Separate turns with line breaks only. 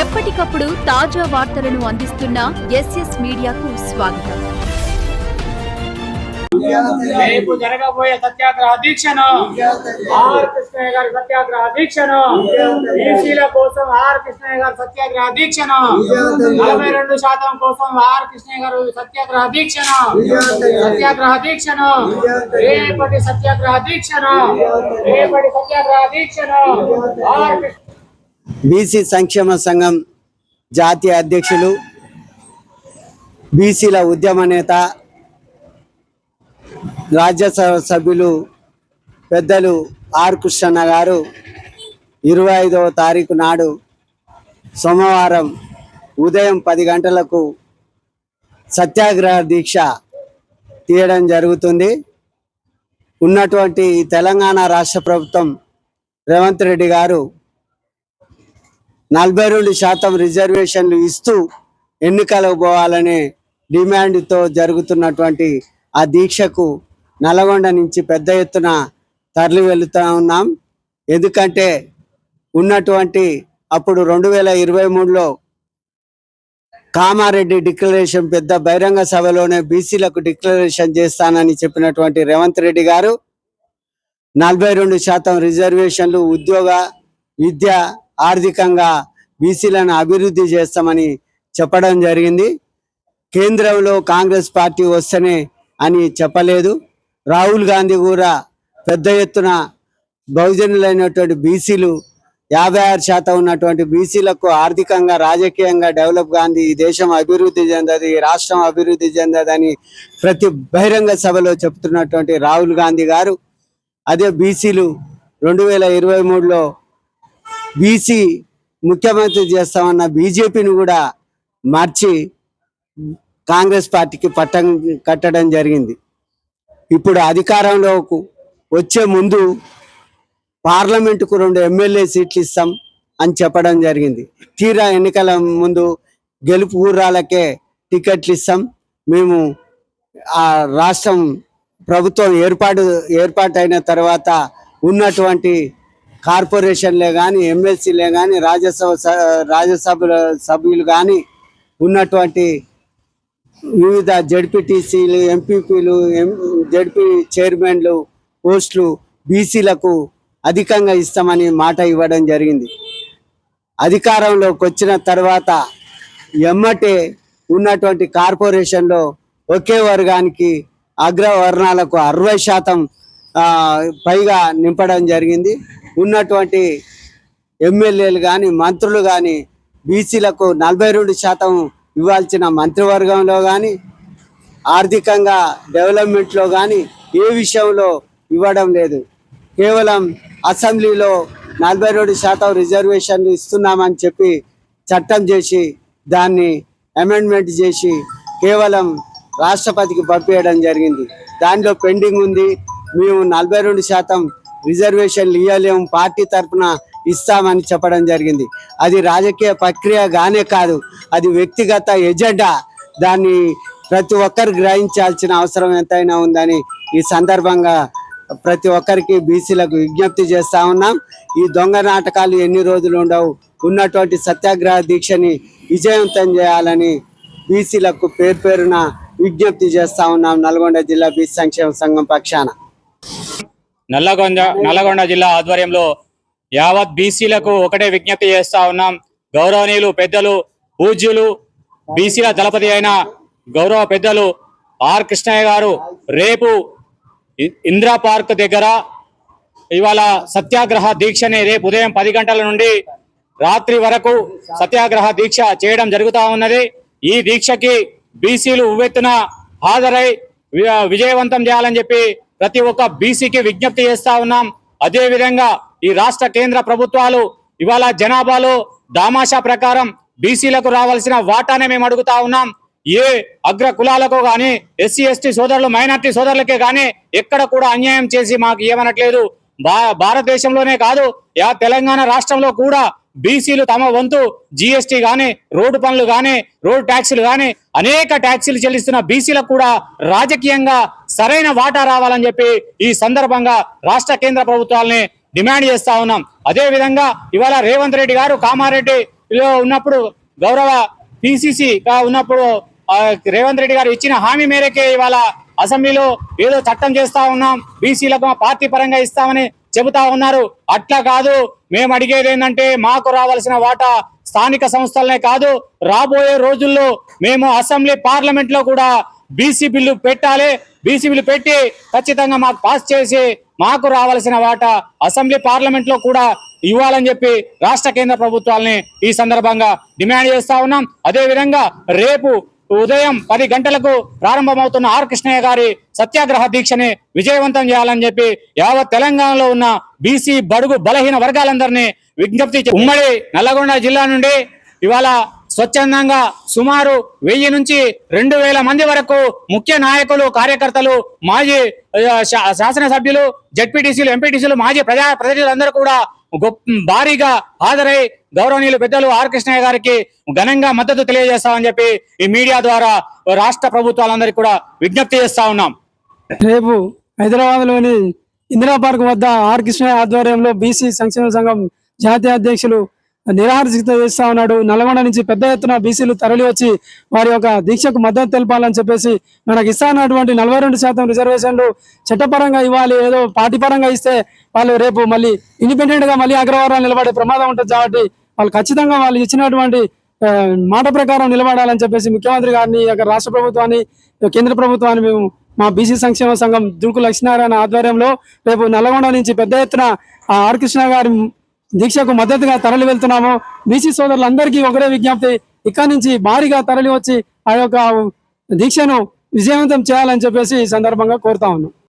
ఎప్పటికప్పుడు తాజా వార్తలను అందిస్తున్న ఎస్ఎస్ మీడియాకు స్వాగతం.
రేపు జరగబోయే సత్యాగ్రహ దీక్షను ఆర్ కృష్ణయ్య గారి సత్యాగ్రహ దీక్షను బీసీల కోసం ఆర్ కృష్ణయ్య గారి సత్యాగ్రహ దీక్షను నలభై రెండు శాతం కోసం ఆర్ కృష్ణయ్య గారు సత్యాగ్రహ దీక్షను సత్యాగ్రహ దీక్షను రేపటి సత్యాగ్రహ దీక్షను రేపటి సత్యాగ్రహ దీక్షను ఆర్ కృష్ణ
బీసీ సంక్షేమ సంఘం జాతీయ అధ్యక్షులు బీసీల ఉద్యమ నేత రాజ్యసభ సభ్యులు పెద్దలు ఆర్ కృష్ణ గారు ఇరవై ఐదవ తారీఖు నాడు సోమవారం ఉదయం పది గంటలకు సత్యాగ్రహ దీక్ష తీయడం జరుగుతుంది. ఉన్నటువంటి తెలంగాణ రాష్ట్ర ప్రభుత్వం రేవంత్ రెడ్డి గారు నలభై రెండు శాతం రిజర్వేషన్లు ఇస్తూ ఎన్నికలకు పోవాలనే డిమాండ్తో జరుగుతున్నటువంటి ఆ దీక్షకు నల్గొండ నుంచి పెద్ద ఎత్తున తరలి వెళుతూ ఉన్నాం. ఎందుకంటే ఉన్నటువంటి అప్పుడు రెండు వేల ఇరవై మూడులో కామారెడ్డి డిక్లరేషన్ పెద్ద బహిరంగ సభలోనే బీసీలకు డిక్లరేషన్ చేస్తానని చెప్పినటువంటి రేవంత్ రెడ్డి గారు నలభై రెండు శాతం రిజర్వేషన్లు ఉద్యోగ విద్య ఆర్థికంగా బీసీలను అభివృద్ధి చేస్తామని చెప్పడం జరిగింది. కేంద్రంలో కాంగ్రెస్ పార్టీ వస్తేనే అని చెప్పలేదు. రాహుల్ గాంధీ కూడా పెద్ద ఎత్తున బహుజనులైనటువంటి బీసీలు యాభై ఆరు శాతం ఉన్నటువంటి బీసీలకు ఆర్థికంగా రాజకీయంగా డెవలప్ గాంధీ ఈ దేశం అభివృద్ధి చెందదు ఈ రాష్ట్రం అభివృద్ధి చెందదని ప్రతి బహిరంగ సభలో చెప్తున్నటువంటి రాహుల్ గాంధీ గారు. అదే బీసీలు రెండు వేల ఇరవై మూడులో బీసీ ముఖ్యమంత్రి చేస్తామన్న బీజేపీని కూడా మార్చి కాంగ్రెస్ పార్టీకి పట్టం కట్టడం జరిగింది. ఇప్పుడు అధికారంలోకి వచ్చే ముందు పార్లమెంటుకు రెండు ఎమ్మెల్యే సీట్లు ఇస్తాం అని చెప్పడం జరిగింది. తీరా ఎన్నికల ముందు గెలుపు ఊరాలకే టికెట్లు ఇస్తాం. మేము ఆ రాష్ట్రం ప్రభుత్వం ఏర్పాటు ఏర్పాటైన తర్వాత ఉన్నటువంటి కార్పొరేషన్లే కానీ ఎమ్మెల్సీలే కానీ రాజ్యసభ రాజ్యసభ సభ్యులు కానీ ఉన్నటువంటి వివిధ జడ్పీటీసీలు ఎంపీపీలు ఎం జడ్పీ చైర్మన్లు పోస్టులు బీసీలకు అధికంగా ఇస్తామని మాట ఇవ్వడం జరిగింది. అధికారంలోకి వచ్చిన తర్వాత ఎమ్మటే ఉన్నటువంటి కార్పొరేషన్లో ఒకే వర్గానికి అగ్రవర్ణాలకు అరవై శాతం పైగా నింపడం జరిగింది. ఉన్నటువంటి ఎమ్మెల్యేలు కానీ మంత్రులు కానీ బీసీలకు నలభై రెండు శాతం ఇవ్వాల్సిన మంత్రివర్గంలో కానీ ఆర్థికంగా డెవలప్మెంట్లో కానీ ఏ విషయంలో ఇవ్వడం లేదు. కేవలం అసెంబ్లీలో నలభై రెండు శాతం రిజర్వేషన్లు ఇస్తున్నామని చెప్పి చట్టం చేసి దాన్ని అమెండ్మెంట్ చేసి కేవలం రాష్ట్రపతికి పంపించడం జరిగింది. దానిలో పెండింగ్ ఉంది. మేము నలభై రెండు శాతం రిజర్వేషన్లు ఇవ్వలేము పార్టీ తరఫున ఇస్తామని చెప్పడం జరిగింది. అది రాజకీయ ప్రక్రియగానే కాదు అది వ్యక్తిగత ఎజెండా. దాన్ని ప్రతి ఒక్కరు గ్రహించాల్సిన అవసరం ఎంతైనా ఉందని ఈ సందర్భంగా ప్రతి ఒక్కరికి బీసీలకు విజ్ఞప్తి చేస్తా ఉన్నాం. ఈ దొంగ నాటకాలు ఎన్ని రోజులు ఉండవు ఉన్నటువంటి సత్యాగ్రహ దీక్షని విజయవంతం చేయాలని బీసీలకు పేరు పేరున విజ్ఞప్తి చేస్తా ఉన్నాం. నల్గొండ జిల్లా బీసీ సంక్షేమ సంఘం పక్షాన.
నల్లగొండ నల్లగొండ జిల్లా ఆధ్వర్యంలో యావత్ బీసీలకు ఒకటే విజ్ఞప్తి చేస్తా ఉన్నాం. గౌరవనీయులు పెద్దలు పూజ్యులు బీసీల దళపతి అయిన గౌరవ పెద్దలు ఆర్ కృష్ణయ్య గారు రేపు ఇ- ఇందిరా పార్క్ దగ్గర ఇవాళ సత్యాగ్రహ దీక్షని రేపు ఉదయం పది గంటల నుండి రాత్రి వరకు సత్యాగ్రహ దీక్ష చేయడం జరుగుతూ ఉన్నది. ఈ దీక్షకి బీసీలు ఉవ్వెత్తున హాజరై వి- విజయవంతం చేయాలని చెప్పి ప్రతి ఒక్క బీసీకి విజ్ఞప్తి చేస్తా ఉన్నాం. అదేవిధంగా ఈ రాష్ట్ర కేంద్ర ప్రభుత్వాలు ఇవాళ జనాభాలో దామాషా ప్రకారం బీసీలకు రావాల్సిన వాటానే మేము అడుగుతా ఉన్నాం. ఏ అగ్ర కులాలకు కానీ ఎస్సీ ఎస్టీ సోదరులు మైనార్టీ సోదరులకే కానీ ఎక్కడ కూడా అన్యాయం చేసి మాకు ఏమనట్లేదు. భా భారతదేశంలోనే కాదు యా తెలంగాణ రాష్ట్రంలో కూడా బీసీలు తమ వంతు జిఎస్టీ కానీ రోడ్డు పనులు కానీ రోడ్ ట్యాక్సీలు కానీ అనేక ట్యాక్సీలు చెల్లిస్తున్న బీసీలకు కూడా రాజకీయంగా సరైన వాటా రావాలని చెప్పి ఈ సందర్భంగా రాష్ట్ర కేంద్ర ప్రభుత్వాలని డిమాండ్ చేస్తా ఉన్నాం. అదే విధంగా ఇవాళ రేవంత్ రెడ్డి గారు కామారెడ్డిలో ఉన్నప్పుడు గౌరవ పిసిసిగా ఉన్నప్పుడు రేవంత్ రెడ్డి గారు ఇచ్చిన హామీ మేరకే ఇవాళ అసెంబ్లీలో ఏదో చట్టం చేస్తా ఉన్నాం. బీసీలకు పార్టీ పరంగా ఇస్తామని చెబుతా ఉన్నారు. అట్లా కాదు. మేము అడిగేది ఏంటంటే మాకు రావాల్సిన వాటా స్థానిక సంస్థలనే కాదు. రాబోయే రోజుల్లో మేము అసెంబ్లీ పార్లమెంట్లో కూడా బీసీ బిల్లు పెట్టాలి. బీసీ బిల్లు పెట్టి ఖచ్చితంగా మాకు పాస్ చేసి మాకు రావాల్సిన వాటా అసెంబ్లీ పార్లమెంట్లో కూడా ఇవ్వాలని చెప్పి రాష్ట్ర కేంద్ర ప్రభుత్వాలని ఈ సందర్భంగా డిమాండ్ చేస్తా ఉన్నాం. అదేవిధంగా రేపు ఉదయం పది గంటలకు ప్రారంభమవుతున్న ఆర్ కృష్ణయ్య గారి సత్యాగ్రహ దీక్షని విజయవంతం చేయాలని చెప్పి యావత్ తెలంగాణలో ఉన్న బీసీ బడుగు బలహీన వర్గాలందరినీ విజ్ఞప్తి ఉమ్మడి నల్లగొండ జిల్లా నుండి ఇవాళ స్వచ్ఛందంగా సుమారు వెయ్యి నుంచి రెండు వేల మంది వరకు ముఖ్య నాయకులు కార్యకర్తలు మాజీ శాసనసభ్యులు జడ్పీటీసీలు ఎంపీటీసీలు మాజీ ప్రజా ప్రతినిధులందరూ కూడా గొప్ప భారీగా హాజరై గౌరవనీయులు పెద్దలు ఆర్ కృష్ణయ్య గారికి ఘనంగా మద్దతు తెలియజేస్తామని చెప్పి ఈ మీడియా ద్వారా రాష్ట్ర ప్రభుత్వాలందరికీ కూడా విజ్ఞప్తి చేస్తా ఉన్నాం.
రేపు హైదరాబాద్లోని ఇందిరా పార్క్ వద్ద ఆర్ కృష్ణ ఆధ్వర్యంలో బీసీ సంక్షేమ సంఘం జాతీయ అధ్యక్షులు నిరాహార దీక్ష చేస్తా ఉన్నాడు. నల్గొండ నుంచి పెద్ద ఎత్తున బీసీలు తరలి వచ్చి వారి యొక్క దీక్షకు మద్దతు తెలపాలని చెప్పేసి మనకి ఇస్తానటువంటి నలభై రెండు శాతం రిజర్వేషన్లు చట్టపరంగా ఇవ్వాలి ఏదో పార్టీ పరంగా ఇస్తే వాళ్ళు రేపు మళ్ళీ ఇండిపెండెంట్గా మళ్ళీ అగ్రవారాలు నిలబడే ప్రమాదం ఉంటుంది కాబట్టి వాళ్ళు ఖచ్చితంగా వాళ్ళు ఇచ్చినటువంటి మాట ప్రకారం నిలబడాలని చెప్పేసి ముఖ్యమంత్రి గారిని యొక్క రాష్ట్ర ప్రభుత్వాన్ని కేంద్ర ప్రభుత్వాన్ని మేము మా బీసీ సంక్షేమ సంఘం దుడుకు లక్ష్మీనారాయణ ఆధ్వర్యంలో రేపు నల్గొండ నుంచి పెద్ద ఎత్తున ఆ ఆర్ కృష్ణ గారి దీక్షకు మద్దతుగా తరలి వెళ్తున్నాము. బీసీ సోదరులందరికీ ఒకటే విజ్ఞప్తి. ఇక్కడి నుంచి భారీగా తరలి వచ్చి ఆ యొక్క దీక్షను విజయవంతం చేయాలని చెప్పేసి ఈ సందర్భంగా కోరుతా ఉన్నాం.